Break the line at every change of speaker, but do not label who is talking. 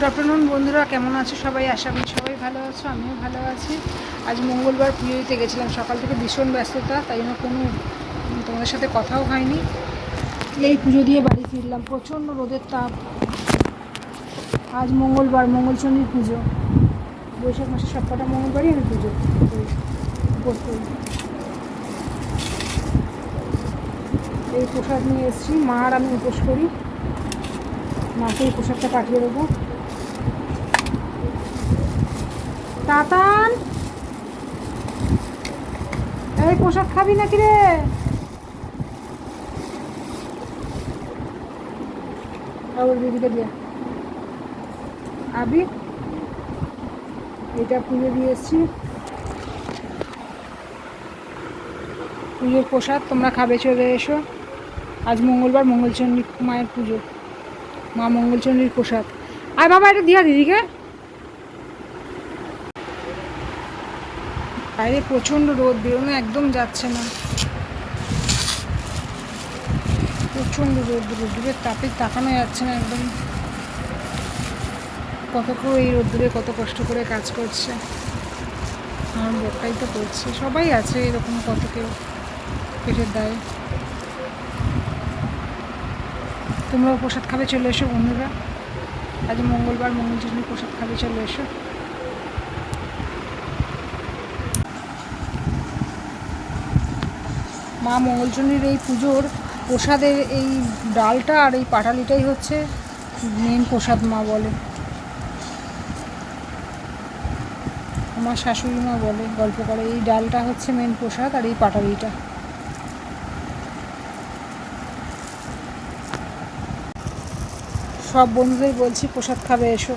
Good afternoon বন্ধুরা। কেমন আছো সবাই? আশা করি সবাই ভালো আছো, আমিও ভালো আছি। আজ মঙ্গলবার পুজো দিতে গেছিলাম। সকাল থেকে ভীষণ ব্যস্ততা, তাই জন্য কোনো তোমাদের সাথে কথাও হয়নি। এই পুজো দিয়ে বাড়ি ফিরলাম। প্রচণ্ড রোদের তাপ। আজ মঙ্গলবার মঙ্গলচণ্ডীর পুজো। বৈশাখ মাসের সবকটা মঙ্গলবারই আমি পুজো উপোস করি। এই প্রসাদ নিয়ে এসেছি। মা আর আমি উপোস করি। মাকে এই প্রসাদটা পাঠিয়ে দেবো। তাতান! এই প্রসাদ খাবি নাকি রে? আবি, এটা পুজো দিয়ে এসছি পুজোর প্রসাদ তোমরা খাবে, চলে এসো। আজ মঙ্গলবার মঙ্গলচণ্ডী মায়ের পুজো। মা মঙ্গলচণ্ডীর প্রসাদ। আর বাবা, এটা দিয়া দিদিকে। বাইরে প্রচণ্ড রোদ, বেরোনো একদম যাচ্ছে না। প্রচণ্ড রোদ রোদ্দুরের তাপে তাকানো যাচ্ছে না একদম। কত কেউ এই রোদ্দুরে কত কষ্ট করে কাজ করছে। আমার বরটাই তো করছে। সবাই আছে এরকম কত কেউ পেটের দায়ে। তোমরাও প্রসাদ খাবে, চলে এসো বন্ধুরা। আজ মঙ্গলবার মঙ্গলচন্ডী প্রসাদ খাবে, চলে এসো। মা মঙ্গলচণ্ডীর এই পুজোর প্রসাদের এই ডালটা আর এই পাটালিটাই হচ্ছে মেন প্রসাদ মা বলে। আমার শাশুড়ি মা বলে, গল্প করে, এই ডালটা হচ্ছে মেন প্রসাদ আর এই পাটালিটা। সব বন্ধুদের বলছি, প্রসাদ খাবে, এসো।